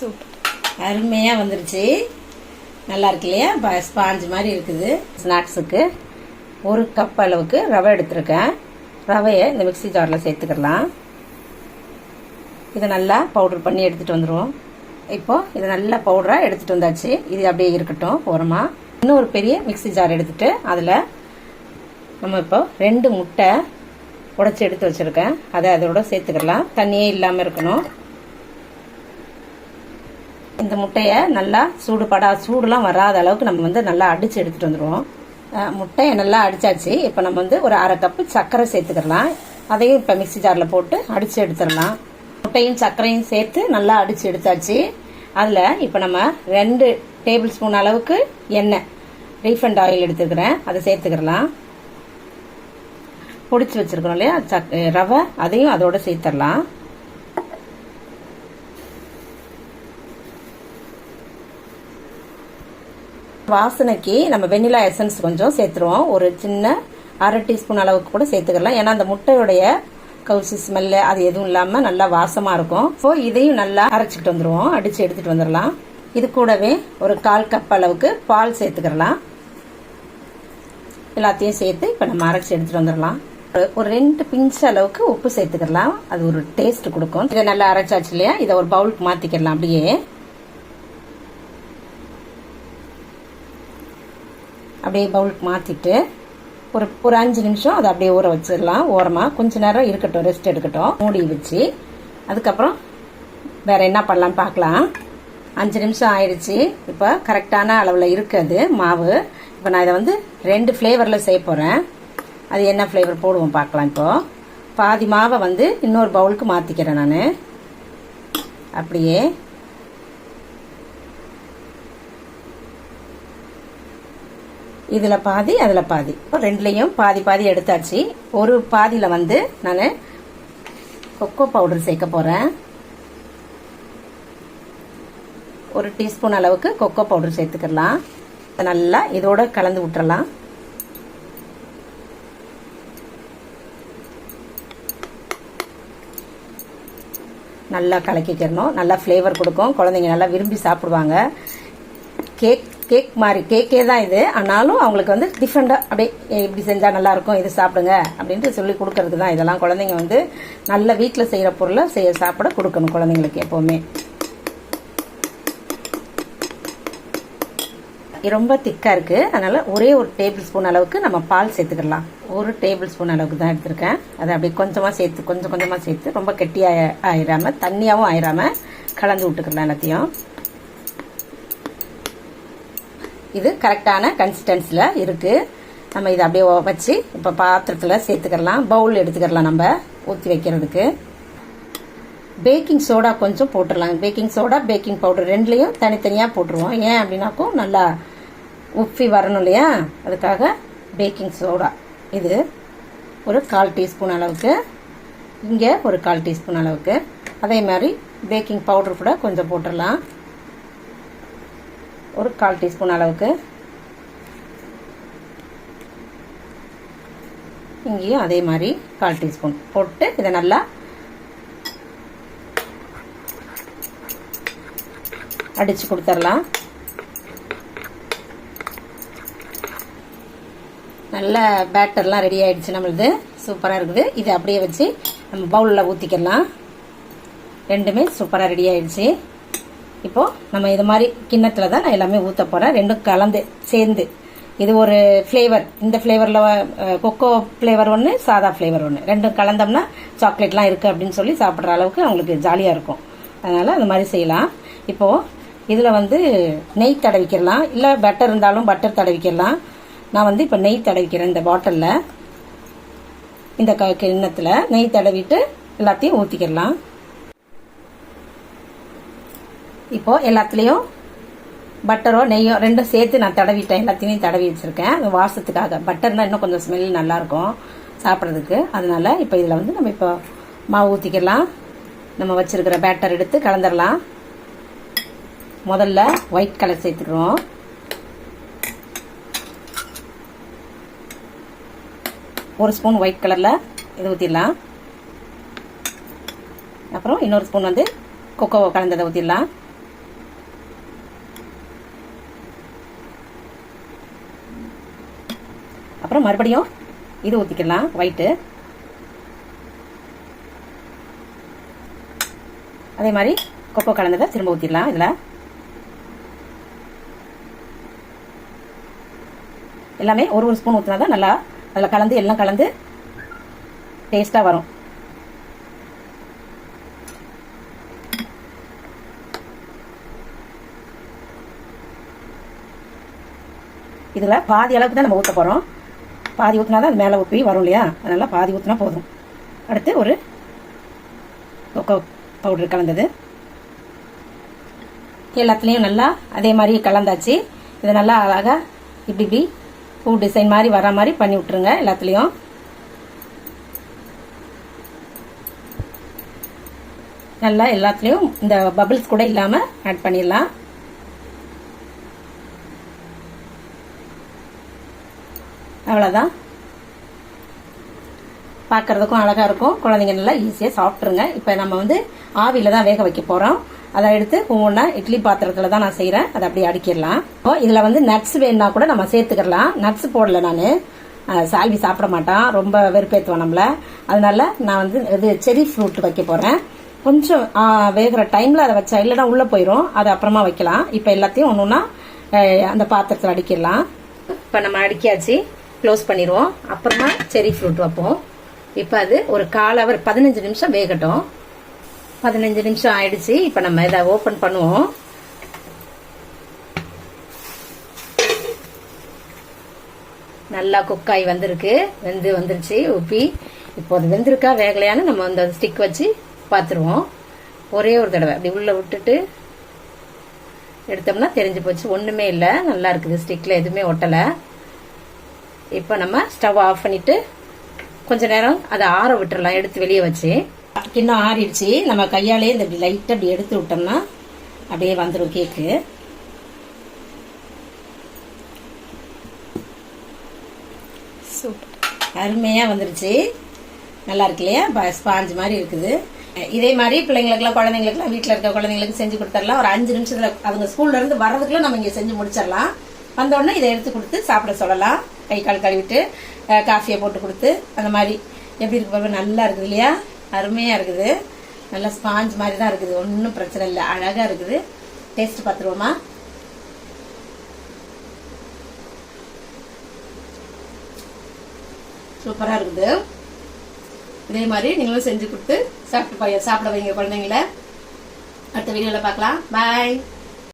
Super. அருமையாக வந்துருச்சு. நல்லா இருக்கு இல்லையா? ப- ஸ்பாஞ்ச் மாதிரி இருக்குது. ஸ்நாக்ஸுக்கு ஒரு கப் அளவுக்கு ரவை எடுத்திருக்கேன். ரவையை இந்த மிக்சி ஜாரில் சேர்த்துக்கலாம் இதை நல்லா பவுடர் பண்ணி எடுத்துகிட்டு வந்துடுவோம் இப்போது இதை நல்லா பவுடராக எடுத்துகிட்டு வந்தாச்சு. இது அப்படியே இருக்கட்டும் ஓரமாக இன்னும் ஒரு பெரிய மிக்ஸி ஜார் எடுத்துகிட்டு அதில் நம்ம இப்போ ரெண்டு முட்டை உடைச்சி எடுத்து வச்சுருக்கேன். அதை அதோட சேர்த்துக்கலாம் தண்ணியே இல்லாமல் இருக்கணும். இந்த முட்டையை நல்லா சூடுபடா சூடுலாம் வராத அளவுக்கு நம்ம வந்து நல்லா அடித்து எடுத்துகிட்டு வந்துடுவோம் முட்டையை நல்லா அடிச்சாச்சு. இப்போ நம்ம வந்து ஒரு அரை கப்பு சர்க்கரை சேர்த்துக்கலாம். அதையும் இப்போ மிக்ஸி ஜாரில் போட்டு அடித்து எடுத்துடலாம். முட்டையும் சர்க்கரையும் சேர்த்து நல்லா அடித்து எடுத்தாச்சு. அதில் இப்போ நம்ம ரெண்டு டேபிள் ஸ்பூன் அளவுக்கு எண்ணெய் ரீஃபண்ட் ஆயில் எடுத்துக்கிறேன். அதை சேர்த்துக்கிறலாம். பொடிச்சு வச்சிருக்கோம் இல்லையா? சக் ரவை அதையும் அதோட சேர்த்துடலாம். வாசனைக்கு நம்ம வெண்ணிலா எசன்ஸ் கொஞ்சம் சேர்த்துருவோம். ஒரு சின்ன அரை டீஸ்பூன் அளவுக்கு கூட சேர்த்துக்கலாம். ஏன்னா அந்த முட்டையுடைய கவுசி ஸ்மெல்லு அது எதுவும் இல்லாமல் நல்லா வாசமாக இருக்கும். ஸோ இதையும் நல்லா அரைச்சிக்கிட்டு வந்துடுவோம் அடித்து எடுத்துகிட்டு வந்துடலாம் இது கூடவே ஒரு கால் கப் அளவுக்கு பால் சேர்த்துக்கிறலாம் எல்லாத்தையும் சேர்த்து இப்போ நம்ம அரைச்சி எடுத்துகிட்டு வந்துடலாம் ஒரு- ரெண்டு பிஞ்ச் அளவுக்கு உப்பு சேர்த்துக்கலாம். அது ஒரு டேஸ்ட் கொடுக்கும். இதை நல்லா அரைச்சாச்சு இல்லையா? இதை ஒரு பவுலுக்கு மாற்றிக்கலாம் அப்படியே. அப்படியே பவுலுக்கு மாற்றிட்டு ஒரு ஒரு அஞ்சு நிமிஷம் அதை அப்படியே ஊற வச்சிடலாம். ஓரமாக கொஞ்ச நேரம் இருக்கட்டும் ரெஸ்ட் எடுக்கட்டும். மூடி வச்சு அதுக்கப்புறம் வேறு என்ன பண்ணலாம்னு பார்க்கலாம். அஞ்சு நிமிஷம் ஆயிடுச்சு. இப்போ கரெக்டான அளவில் இருக்குது மாவு. இப்போ நான் இதை வந்து ரெண்டு ஃப்ளேவரில் செய்ய போகிறேன் அது என்ன ஃப்ளேவர் போடுவோம் பார்க்கலாம் இப்போது பாதி மாவை வந்து இன்னொரு பவுலுக்கு மாற்றிக்கிறேன் நான். அப்படியே இதில் பாதி அதில் பாதி. இப்போ ரெண்டுலேயும் பாதி பாதி எடுத்தாச்சு. ஒரு பாதியில் வந்து நான் கொக்கோ பவுடர் சேர்க்க போகிறேன் ஒரு டீஸ்பூன் அளவுக்கு கொக்கோ பவுடர் சேர்த்துக்கலாம். நல்லா இதோட கலந்து விட்டுறலாம். நல்லா கலக்கிக்கிறணும். நல்லா ஃப்ளேவர் கொடுக்கும். குழந்தைங்க நல்லா விரும்பி சாப்பிடுவாங்க. கேக் கேக் மாதிரி கேக்கே தான் இது. ஆனாலும் அவங்களுக்கு வந்து டிஃப்ரெண்டாக அப்படியே இப்படி செஞ்சால் நல்லா இருக்கும் இது சாப்பிடுங்க அப்படின்ட்டு சொல்லி கொடுக்கறதுக்கு தான் இதெல்லாம். குழந்தைங்க வந்து நல்ல வீட்டில் செய்கிற பொருளை செய்ய சாப்பிட கொடுக்கணும் குழந்தைங்களுக்கு எப்போவுமே. ரொம்ப திக்காக இருக்குது அதனால் ஒரே ஒரு டேபிள் ஸ்பூன் அளவுக்கு நம்ம பால் சேர்த்துக்கலாம். ஒரு டேபிள் ஸ்பூன் அளவுக்கு தான் எடுத்திருக்கேன். அதை அப்படியே கொஞ்சமாக சேர்த்து கொஞ்சம் கொஞ்சமாக சேர்த்து ரொம்ப கெட்டியாக ஆயிடாமல் தண்ணியாகவும் ஆயிராம கலந்து விட்டுக்கலாம் எல்லாத்தையும். இது கரெக்டான கன்சிஸ்டன்சியில் இருக்குது நம்ம இதை அப்படியே வச்சு இப்போ பாத்திரத்தில் சேர்த்துக்கலாம் பவுல் எடுத்துக்கலாம் நம்ம ஊற்றி வைக்கிறதுக்கு. பேக்கிங் சோடா கொஞ்சம் போட்டுடலாம் பேக்கிங் சோடா பேக்கிங் பவுடர் ரெண்டுலேயும் தனித்தனியாக போட்டுருவோம். ஏன் அப்படின்னாக்கும் நல்லா உப்பி வரணும் இல்லையா? அதுக்காக பேக்கிங் சோடா இது ஒரு கால் டீஸ்பூன் அளவுக்கு. இங்கே ஒரு கால் டீஸ்பூன் அளவுக்கு. அதே மாதிரி பேக்கிங் பவுடர் கூட கொஞ்சம் போட்டுடலாம் ஒரு கால் டீஸ்பூன் அளவுக்கு. இங்கேயும் அதே மாதிரி கால் டீஸ்பூன் போட்டு இதை நல்லா அடித்து கொடுத்துடலாம் நல்ல பேட்டர்லாம் ரெடி ஆகிடுச்சு நம்மளது. சூப்பராக இருக்குது. இதை அப்படியே வச்சு நம்ம பவுலில் ஊற்றிக்கலாம் ரெண்டுமே சூப்பராக ரெடி ஆகிடுச்சு இப்போது நம்ம இது மாதிரி கிண்ணத்தில் தான் நான் எல்லாமே ஊற்ற போகிறேன் ரெண்டும் கலந்து சேர்ந்து. இது ஒரு ஃப்ளேவர் இந்த ஃப்ளேவரில் கொக்கோ ஃப்ளேவர் ஒன்று சாதா ஃப்ளேவர் ஒன்று ரெண்டும் கலந்தோம்னா சாக்லேட்லாம் இருக்குது அப்படின்னு சொல்லி சாப்பிட்ற அளவுக்கு அவங்களுக்கு ஜாலியாக இருக்கும். அதனால் அந்த மாதிரி செய்யலாம். இப்போது இதில் வந்து நெய் தடவிக்கிறலாம் இல்லை பட்டர் இருந்தாலும் பட்டர் தடவிக்கிறலாம் நான் வந்து இப்போ நெய் தடவிக்கிறேன் இந்த பாட்டிலில் இந்த க கிண்ணத்தில் நெய் தடவிட்டு எல்லாத்தையும் ஊற்றிக்கிடலாம் இப்போது எல்லாத்துலேயும் பட்டரோ நெய்யோ ரெண்டும் சேர்த்து நான் தடவிட்டேன். எல்லாத்தையும் தடவி வச்சுருக்கேன். வாசத்துக்காக. பட்டர்னால் இன்னும் கொஞ்சம் ஸ்மெல் நல்லாயிருக்கும் சாப்பிட்றதுக்கு. அதனால் இப்போ இதில் வந்து நம்ம இப்போ மாவு ஊற்றிக்கலாம் நம்ம வச்சுருக்கிற பேட்டர் எடுத்து கலந்துடலாம் முதல்ல ஒயிட் கலர் சேர்த்துக்கிறோம். ஒரு ஸ்பூன் ஒயிட் கலரில் இது ஊற்றிடலாம் அப்புறம் இன்னொரு ஸ்பூன் வந்து கொக்கோவை கலந்ததை ஊற்றிடலாம் மறுபடியும் இது ஊற்றிக்கலாம் ஒயிட்டு அதே மாதிரி கொக்கோ கலந்ததை திரும்ப ஊற்றிடலாம் இதில். எல்லாமே ஒரு ஒரு ஸ்பூன் ஊற்றினா தான் நல்லா அதில் கலந்து எல்லாம் கலந்து டேஸ்ட்டாக வரும். இதில் பாதி அளவுக்கு தான் நம்ம ஊற்ற போகிறோம் பாதி ஊற்றினா தான் அது மேலே ஊற்றி வரும் இல்லையா? அதனால் பாதி ஊற்றினா போதும். அடுத்து ஒரு கொக்கோ பவுடர் கலந்தது. எல்லாத்துலேயும் நல்லா அதே மாதிரி கலந்தாச்சு. இதை நல்லா அழகாக இப்படி இப்படி பூ டிசைன் மாதிரி வர மாதிரி பண்ணி விட்ருங்க எல்லாத்துலேயும். நல்லா எல்லாத்துலேயும் இந்த பபிள்ஸ் கூட இல்லாமல் ஆட் பண்ணிடலாம். அவ்வளோதான் பார்க்குறதுக்கும் அழகாக இருக்கும். குழந்தைங்க நல்லா ஈஸியாக சாப்பிட்ருங்க இப்போ நம்ம வந்து ஆவியில் தான் வேக வைக்க போகிறோம் அதை எடுத்து ஒவ்வொன்றா இட்லி பாத்திரத்தில் தான் நான் செய்கிறேன் அதை அப்படியே அடிக்கிடலாம். இப்போ இதில் வந்து நட்ஸ் வேணுன்னா கூட நம்ம சேர்த்துக்கிடலாம். நட்ஸ் போடல நான். சால்வி சாப்பிட மாட்டான். ரொம்ப வெறுப்பேற்றுவான் நம்மள. அதனால நான் வந்து இது செரி ஃப்ரூட் வைக்க போகிறேன் கொஞ்சம் வேகிற டைமில் அதை வச்சா இல்லைன்னா உள்ளே போயிடும் அதை அப்புறமா வைக்கலாம். இப்போ எல்லாத்தையும் ஒன்று ஒன்றா அந்த பாத்திரத்தில் அடிக்கிடலாம். இப்போ நம்ம அடிக்காச்சு க்ளோஸ் பண்ணிடுவோம். அப்புறமா செரி ஃப்ரூட் வைப்போம். இப்போ அது ஒரு கால் அவர் பதினஞ்சு நிமிஷம் வேகட்டும். பதினஞ்சு நிமிஷம் ஆயிடுச்சு. இப்போ நம்ம இதை ஓப்பன் பண்ணுவோம். நல்லா குக்காய் வந்திருக்கு. வெந்து வந்துருச்சு உப்பி இப்போ அது வெந்திருக்கா வேகலையான்னு நம்ம அந்த ஸ்டிக் வச்சு பார்த்துருவோம். ஒரே ஒரு தடவை. அப்படி உள்ளே விட்டுட்டு எடுத்தோம்னா தெரிஞ்சு போச்சு. ஒன்றுமே இல்லை. நல்லா இருக்குது. ஸ்டிக்கில் எதுவுமே ஒட்டலை. இப்போ நம்ம ஸ்டவ் ஆஃப் பண்ணிட்டு கொஞ்ச நேரம் அதை ஆற விட்டுறலாம் எடுத்து வெளியே வச்சு. கிண்ணம் ஆறிடுச்சு. நம்ம கையாலே இந்த இப்படி லைட்டாக அப்படி எடுத்து விட்டோம்னா அப்படியே வந்துடும் கேக்கு சூப்பர். அருமையாக வந்துருச்சு. நல்லா இருக்கு இல்லையா? ஸ்பாஞ்ச் மாதிரி இருக்குது. இதே மாதிரி பிள்ளைங்களுக்குலாம் குழந்தைங்களுக்குலாம் வீட்டில் இருக்க குழந்தைங்களுக்கு செஞ்சு கொடுத்துடலாம். ஒரு அஞ்சு நிமிஷத்துல அவங்க ஸ்கூல்ல இருந்து வர்றதுக்குள்ள நம்ம இங்கே செஞ்சு முடிச்சிடலாம். வந்த உடனே இதை எடுத்து கொடுத்து சாப்பிட சொல்லலாம். கை கால் கழுவிட்டு காஃபியை போட்டு கொடுத்து அந்த மாதிரி எப்படி இருக்கு பாருங்க நல்லா இருக்குது இல்லையா? அருமையாக இருக்குது. நல்லா ஸ்பாஞ்ச் மாதிரி தான் இருக்குது. ஒன்றும் பிரச்சனை இல்லை. அழகாக இருக்குது. டேஸ்ட் பார்த்துருவோமா? சூப்பராக இருக்குது. இதே மாதிரி நீங்களும் செஞ்சு கொடுத்து சாப்பிட்டு பையன் சாப்பிட வைங்க குழந்தைங்கள. அடுத்த வீடியோவில் பார்க்கலாம். பாய்